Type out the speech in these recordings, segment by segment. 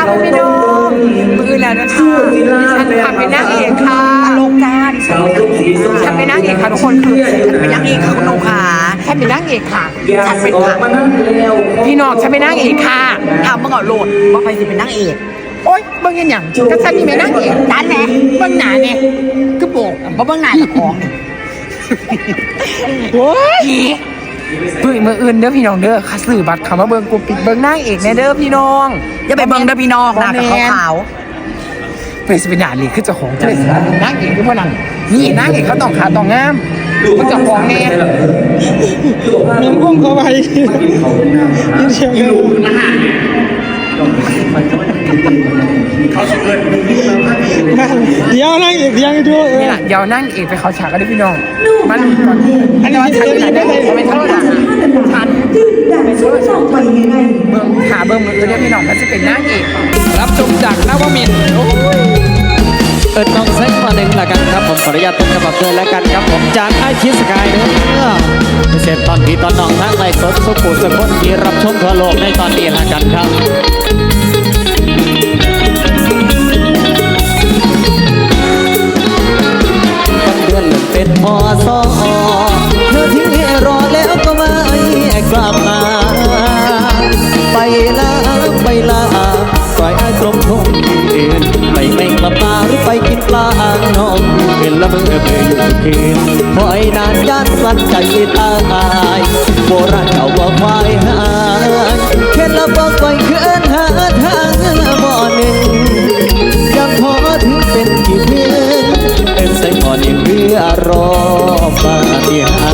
ค่ะพี่น้องมือแล้วนะคะฉันทำเป็นนางเอกค่ะโลกาดิฉันฉันเป็นนางเอกค่ะทุกคนคือฉันเป็นนางเอกค่ะคุณหนูค่ะฉันเป็นนางเอกค่ะฉันเป็นค่ะพี่น้องฉันเป็นนางเอกค่ะถามเมื่อก่อนโหลดว่าใครจะเป็นนางเอกโอ๊ยเบิ่งยังหยังก็ฉันนี่เป็นนางเอกด้านไหนเบิ่งหนาเนี่ยคือโบกบ่เบิ่งหนาละของโอ้ย เบิ่งมืออื่นเด้อพี่น้องเด้อค่ะสื่อบัตรคำว่าเบิ่งกูปิดเบิ่งนางเอกแน่เด้อพี่น้องอย่าไปเบิ่งเด้อพี่น้องหน้ากับขาวเป็นสปินาลีคือเจ้าของเจ้านางเอกคือพ่อนังนี่นางเอกเขาต้องขาต้องงามมันเจ้าของแน่มีพวกเขาไปยืนเชียงกัน เดี๋ยวนั่งอีกเดี๋ยวดูเอนี่อแหละเดี๋ยวนั่งเอกไปเขาฉากกันด้วยพี่น้องมาลุ้นก่อนอันนี้ว่าฉันอยู่ไหนได้ไม่เท่าไหร่ฉันจึงอยากช่วยส่งไปยังไงเบิ่งขาเบิ่งมืออื่นเด้อพี่น้องก็จะเป็นนางเอกรับชมจากนวมินทร์โอ้ยเอิดน้องเซ็กมาหนึ่งละกันครับผมขออนุญาตต้นฉบับด้วยแล้วกันครับผมจากไอคิสกายเด้อเสร็จตอนที่ตอนน้องทั้งไลฟ์สดสุขุมสกุลที่รับชมทั่วโลกในตอนนี้ละกันครับ สั่นใจตายโบราณเขาว่าควายหายแค่ละบอกไว้เกินหาทางบ่อหนึ่งยังพอถึงเป็นที่เพึ่งเป็นใส่หมอนยังเพื่อรอปาฏิหา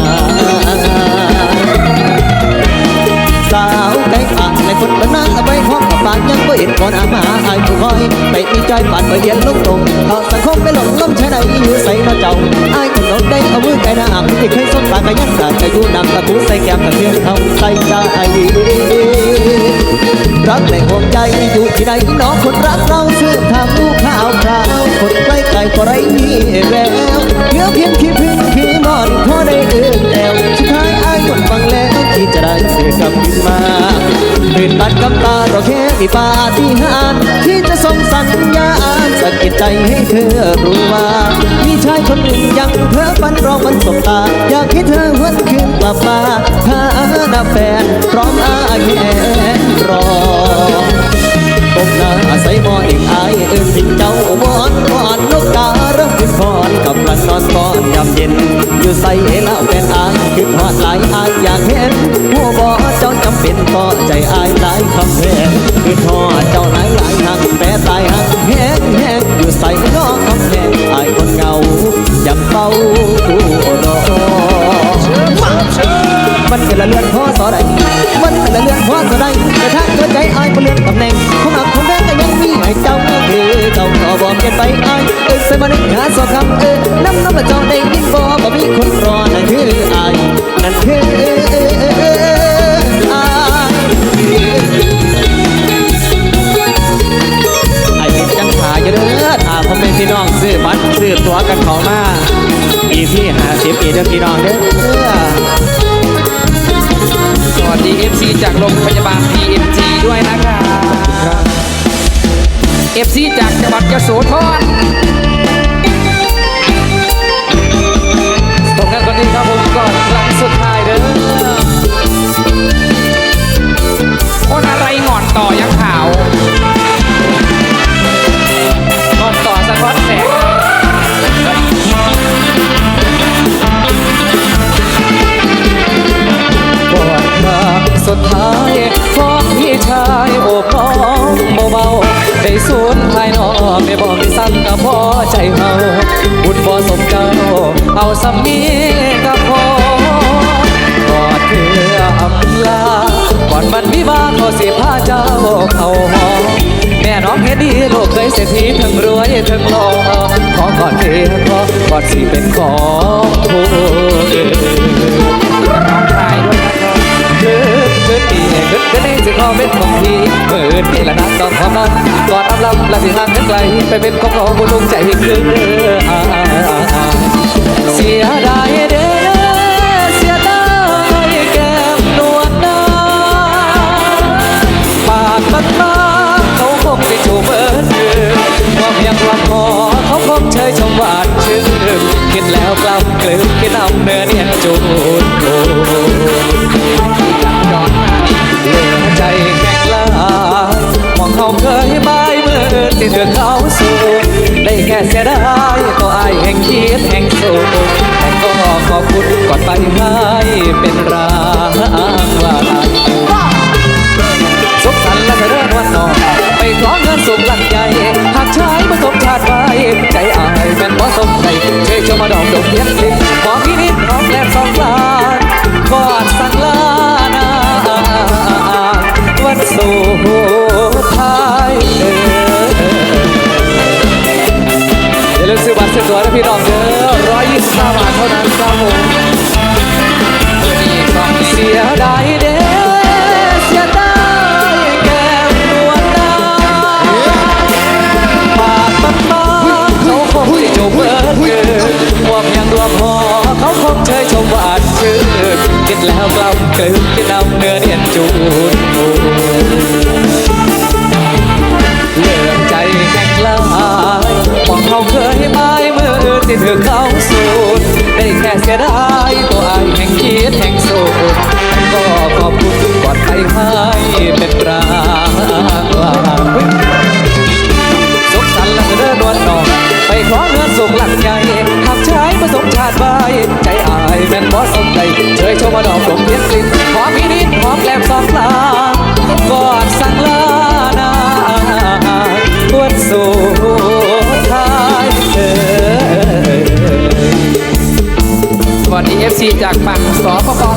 สาวไก่ขังในคนบ้านนาเอาไปห้องกับปานยังบ่เห็นก่อนอามาอายผู้คอยไปมีใจปานไปเรียนลงตรงเขาสังคมไปหลงล้มใช้ใดอยู่ใส่ มือไก่นาอ่างที่เคยสบตากันยังสาดจะอยู่นำตะกูใส่แก้มตะเพียงเขาใส่ใจรักและห่วงใจอยู่ที่ใดน้องคนรักเราซื้อทางลูกข่าวคราวคนใกล้ไกลก็ไรมีแววเหลือเพียงขี้พึ่งขี้มอนพอได้เอื้อแอวสุดท้ายอายหมดฟังแล้วที่จะได้เสือกลับขึ้นมา ตื่นตันกำตาเราแค่มีปาฏิหาริย์ที่จะส่งสัญญาณสะกิดใจให้เธอรู้ว่า มีชายคนหนึ่งยังเพ้อฝันรอมันสบตา อยากให้เธอหวนคืนกลับมาถ้าหน้าแฟนพร้อมอาแขนรอปกหน้าอาศัยมอนิ่งอายเอิ้นสิ่งเจ้ามอนมอนนกกาเริ่มขึ้นพรกับรันนอนก่อนยามเย็น อยู่ใส่เอลาเป็นอายคือพอดหลายอายอยากเห็นหัว อใจอายหลายคำแพงคือทอเจ้าหลายหลายหักแต่ตายหักแหงแหงอยู่ใส่นอกคำแพงอายคนเงาอยากเฝ้าดูรอมันเป็นละเลือนพอสอใดมันเป็นละเลือนพอสอใดแต่ถ้าเธอใจอายบ่เลือนตำแหน่งคนหักคนแดงก็ยังมีให้เจ้าคือเจ้าก็บอกเก็บไปอายเอ้ยใส่มาในหาสองคำเอ้ยน้ำน้ำมาจ อตัวกันเข้ามาปีที่50ปีเด้อพี่น้องเด้อสวัสดี FC จากโรงพยาบาล PMG ด้วยนะครับ FC จากจังหวัดยโสธร สูญภายนอกไม่บอกไม่ซ้ำกับพ่อใจเฮาบุญบ่สมเจ้า เอาสำนีกับพ่อกอดเพื่ออำลาก่อนวันวิวาห์เขาสิพาเจ้าเข้าหอแม่น้องเฮ็ดดีลูกเคยเศรษฐีทั้งรวยทั้งหล่อขอกอดเพียงพอกอดสิเป็นของผู้อื่นน้อ เกิดีเกิดกันนี่จะขอเม็ดของพี่เมื่อนี่ละนัดต้องทำนั้นก่อนอำลำลาสิทางไกลไปเป็นของเราบนลงใจคือเสียดายเด้อเสียดายแก้มนวลน้าปากมันมาเขาคงได้จูบเอิญความยังความพอเขาคงเชยชมหวานชื่นคิดแล้วกลับกลืนคินเอาเนื้อเนี่ยจู ค่เสียดายตัวอายแห่งคิดแห่งโศกแต่ก็ขอบคุณก่อนไปให้เป็นราลืมซื้อบัตรซื้อตั๋วนะพี่น้องเด้อร้อยยี่สิบห้าบาทเท่านั้นครับผมเสียดายเด้อเสียดายแก้มนวลนาปากมันมาเขาคงจะจบเบิดเกินพวกยังรวมหอเขาคงเชยชมหวานชื่นกินแล้วกล้ำกลืนกินน้ำเนื้อเนียนจูน เธอเข้าสุดได้แค่เสียดายตัวอายแห่งคิดแห่งโสดก็ขอบคุณทุกกอดไปให้เป็นปรากลางสุขสันต์ละเด้อดวนนองไปขอเนื้อสุขหลักใหญ่หากใช้ผสมชาติใบใจอายแม่นบอสสมใจเชยชมว่าดอกผมเพี้ยนสิ่นหอมพินิดหอมแกลมสองลาร จากฝั่งสปป